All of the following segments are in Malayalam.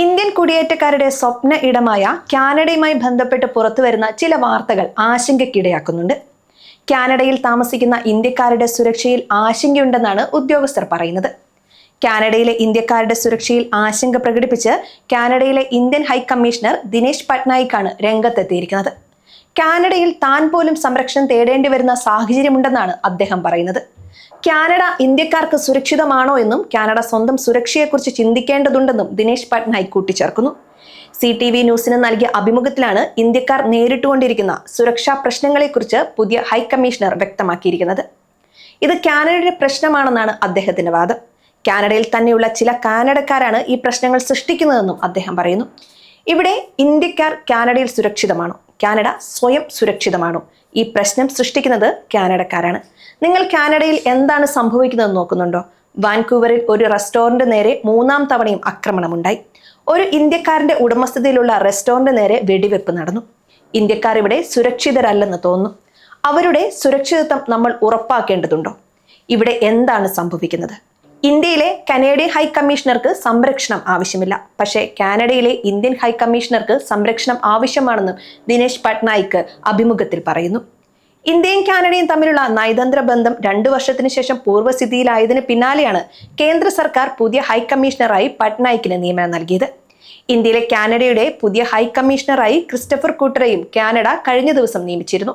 ഇന്ത്യൻ കുടിയേറ്റക്കാരുടെ സ്വപ്ന ഇടമായ കാനഡയുമായി ബന്ധപ്പെട്ട് പുറത്തുവരുന്ന ചില വാർത്തകൾ ആശങ്കയ്ക്കിടയാക്കുന്നുണ്ട്. കാനഡയിൽ താമസിക്കുന്ന ഇന്ത്യക്കാരുടെ സുരക്ഷയിൽ ആശങ്കയുണ്ടെന്നാണ് ഉദ്യോഗസ്ഥർ പറയുന്നത്. കാനഡയിലെ ഇന്ത്യക്കാരുടെ സുരക്ഷയിൽ ആശങ്ക പ്രകടിപ്പിച്ച് കാനഡയിലെ ഇന്ത്യൻ ഹൈക്കമ്മീഷണർ ദിനേശ് പട്നായിക്കാണ് രംഗത്തെത്തിയിരിക്കുന്നത്. കാനഡയിൽ താൻ പോലും സംരക്ഷണം തേടേണ്ടി വരുന്ന സാഹചര്യമുണ്ടെന്നാണ് അദ്ദേഹം പറയുന്നത്. കാനഡ ഇന്ത്യക്കാർക്ക് സുരക്ഷിതമാണോ എന്നും കാനഡ സ്വന്തം സുരക്ഷയെക്കുറിച്ച് ചിന്തിക്കേണ്ടതുണ്ടെന്നും ദിനേശ് പട്നായിക് കൂട്ടിച്ചേർക്കുന്നു. സി ടി വി ന്യൂസിന് നൽകിയ അഭിമുഖത്തിലാണ് ഇന്ത്യക്കാർ നേരിട്ടുകൊണ്ടിരിക്കുന്ന സുരക്ഷാ പ്രശ്നങ്ങളെക്കുറിച്ച് പുതിയ ഹൈക്കമ്മീഷണർ വ്യക്തമാക്കിയിരിക്കുന്നത്. ഇത് കാനഡയുടെ പ്രശ്നമാണെന്നാണ് അദ്ദേഹത്തിന്റെ വാദം. കാനഡയിൽ തന്നെയുള്ള ചില കാനഡക്കാരാണ് ഈ പ്രശ്നങ്ങൾ സൃഷ്ടിക്കുന്നതെന്നും അദ്ദേഹം പറയുന്നു. ഇവിടെ ഇന്ത്യക്കാർ കാനഡയിൽ സുരക്ഷിതമാണോ? കാനഡ സ്വയം സുരക്ഷിതമാണോ? ഈ പ്രശ്നം സൃഷ്ടിക്കുന്നത് കാനഡക്കാരാണ്. നിങ്ങൾ കാനഡയിൽ എന്താണ് സംഭവിക്കുന്നതെന്ന് നോക്കുന്നുണ്ടോ? വാൻകൂവറിൽ ഒരു റെസ്റ്റോറന്റ് നേരെ മൂന്നാം തവണയും ആക്രമണമുണ്ടായി. ഒരു ഇന്ത്യക്കാരന്റെ ഉടമസ്ഥതയിലുള്ള റെസ്റ്റോറന്റ് നേരെ വെടിവെപ്പ് നടന്നു. ഇന്ത്യക്കാർ ഇവിടെ സുരക്ഷിതരല്ലെന്ന് തോന്നുന്നു. അവരുടെ സുരക്ഷിതത്വം നമ്മൾ ഉറപ്പാക്കേണ്ടതുണ്ടോ? ഇവിടെ എന്താണ് സംഭവിക്കുന്നത്? ഇന്ത്യയിലെ കനേഡിയൻ ഹൈ കമ്മീഷണർക്ക് സംരക്ഷണം ആവശ്യമില്ല. പക്ഷേ കാനഡയിലെ ഇന്ത്യൻ ഹൈ കമ്മീഷണർക്ക് സംരക്ഷണം ആവശ്യമാണെന്നും ദിനേശ് പട്നായിക്ക് അഭിമുഖത്തിൽ പറയുന്നു. ഇന്ത്യയും കാനഡയും തമ്മിലുള്ള നയതന്ത്ര ബന്ധം രണ്ടു വർഷത്തിന് ശേഷം പൂർവസ്ഥിതിയിലായതിന് പിന്നാലെയാണ് കേന്ദ്ര സർക്കാർ പുതിയ ഹൈക്കമ്മീഷണറായി പട്നായിക്കിന് നിയമനം നൽകിയത്. ഇന്ത്യയിലെ കാനഡയുടെ പുതിയ ഹൈക്കമ്മീഷണറായി ക്രിസ്റ്റഫർ കൂട്ടറയും കാനഡ കഴിഞ്ഞ ദിവസം നിയമിച്ചിരുന്നു.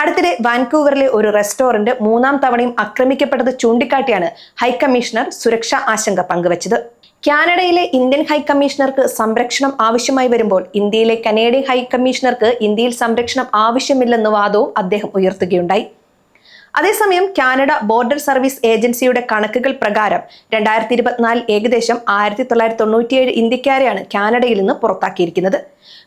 അടുത്തിടെ വാൻകൂവറിലെ ഒരു റെസ്റ്റോറന്റ് മൂന്നാം തവണയും ആക്രമിക്കപ്പെട്ടത് ചൂണ്ടിക്കാട്ടിയാണ് ഹൈക്കമ്മീഷണർ സുരക്ഷാ ആശങ്ക പങ്കുവച്ചത്. കാനഡയിലെ ഇന്ത്യൻ ഹൈക്കമ്മീഷണർക്ക് സംരക്ഷണം ആവശ്യമായി വരുമ്പോൾ ഇന്ത്യയിലെ കനേഡിയൻ ഹൈക്കമ്മീഷണർക്ക് ഇന്ത്യയിൽ സംരക്ഷണം ആവശ്യമില്ലെന്ന വാദവും അദ്ദേഹം ഉയർത്തുകയുണ്ടായി. അതേസമയം കാനഡ ബോർഡർ സർവീസ് ഏജൻസിയുടെ കണക്കുകൾ പ്രകാരം രണ്ടായിരത്തി ഇരുപത്തിനാലിൽ ഏകദേശം ആയിരത്തി തൊള്ളായിരത്തി തൊണ്ണൂറ്റിയേഴ് ഇന്ത്യക്കാരെയാണ് കാനഡയിൽ നിന്ന് പുറത്താക്കിയിരിക്കുന്നത്.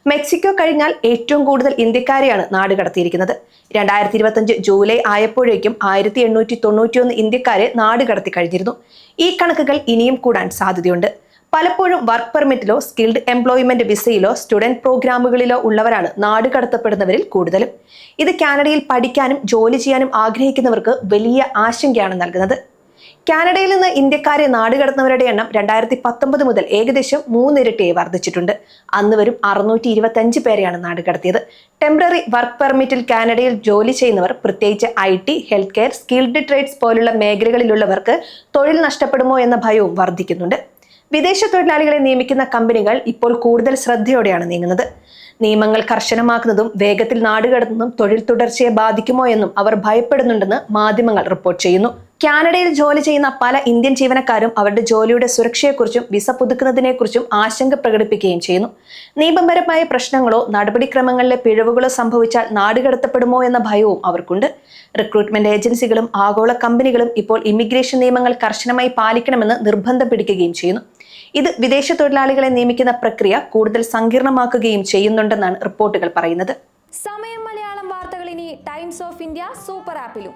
മെക്സിക്കോ കഴിഞ്ഞാൽ ഏറ്റവും കൂടുതൽ ഇന്ത്യക്കാരെയാണ് നാട് കടത്തിയിരിക്കുന്നത്. രണ്ടായിരത്തി ഇരുപത്തഞ്ച് ജൂലൈ ആയപ്പോഴേക്കും ആയിരത്തി എണ്ണൂറ്റി തൊണ്ണൂറ്റിയൊന്ന് ഇന്ത്യക്കാരെ നാട് കടത്തി കഴിഞ്ഞിരുന്നു. ഈ കണക്കുകൾ ഇനിയും കൂടാൻ സാധ്യതയുണ്ട്. പലപ്പോഴും വർക്ക് പെർമിറ്റിലോ സ്കിൽഡ് എംപ്ലോയ്മെന്റ് വിസയിലോ സ്റ്റുഡന്റ് പ്രോഗ്രാമുകളിലോ ഉള്ളവരാണ് നാട് കടത്തപ്പെടുന്നവരിൽ കൂടുതലും. ഇത് കാനഡയിൽ പഠിക്കാനും ജോലി ചെയ്യാനും ആഗ്രഹിക്കുന്നവർക്ക് വലിയ ആശങ്കയാണ് നൽകുന്നത്. കാനഡയിൽ നിന്ന് ഇന്ത്യക്കാരെ നാടുകടന്നവരുടെ എണ്ണം രണ്ടായിരത്തി പത്തൊമ്പത് മുതൽ ഏകദേശം മൂന്നിരട്ടിയെ വർദ്ധിച്ചിട്ടുണ്ട്. അന്ന് വരും അറുന്നൂറ്റി ഇരുപത്തഞ്ച് പേരെയാണ് നാടുകടത്തിയത് ടെമ്പററി വർക്ക് പെർമിറ്റിൽ കാനഡയിൽ ജോലി ചെയ്യുന്നവർ പ്രത്യേകിച്ച് I T health care skilled trades പോലുള്ള മേഖലകളിലുള്ളവർക്ക് തൊഴിൽ നഷ്ടപ്പെടുമോ എന്ന ഭയവും വർദ്ധിക്കുന്നുണ്ട്. വിദേശ തൊഴിലാളികളെ നിയമിക്കുന്ന കമ്പനികൾ ഇപ്പോൾ കൂടുതൽ ശ്രദ്ധയോടെയാണ് നീങ്ങുന്നത്. നിയമങ്ങൾ കർശനമാക്കുന്നതും വേഗത്തിൽ നാടുകടത്തുന്നതും തൊഴിൽ തുടർച്ചയെ ബാധിക്കുമോ എന്നും അവർ ഭയപ്പെടുന്നുണ്ടെന്ന് മാധ്യമങ്ങൾ റിപ്പോർട്ട് ചെയ്യുന്നു. കാനഡയിൽ ജോലി ചെയ്യുന്ന പല ഇന്ത്യൻ ജീവനക്കാരും അവരുടെ ജോലിയുടെ സുരക്ഷയെക്കുറിച്ചും വിസ പുതുക്കുന്നതിനെക്കുറിച്ചും ആശങ്ക പ്രകടിപ്പിക്കുകയും ചെയ്യുന്നു. നിയമപരമായ പ്രശ്നങ്ങളോ നടപടിക്രമങ്ങളിലെ പിഴവുകളോ സംഭവിച്ചാൽ നാടുകടത്തപ്പെടുമോ എന്ന ഭയവും അവർക്കുണ്ട്. റിക്രൂട്ട്മെന്റ് ഏജൻസികളും ആഗോള കമ്പനികളും ഇപ്പോൾ ഇമിഗ്രേഷൻ നിയമങ്ങൾ കർശനമായി പാലിക്കണമെന്ന് നിർബന്ധം പിടിക്കുകയും ചെയ്യുന്നു. ഇത് വിദേശ തൊഴിലാളികളെ നിയമിക്കുന്ന പ്രക്രിയ കൂടുതൽ സങ്കീർണമാക്കുകയും ചെയ്യുന്നുണ്ടെന്നാണ് റിപ്പോർട്ടുകൾ പറയുന്നത്. സമയം മലയാളം വാർത്തകൾ ഇനി ടൈംസ് ഓഫ് ഇന്ത്യ സൂപ്പർ ആപ്പിലും.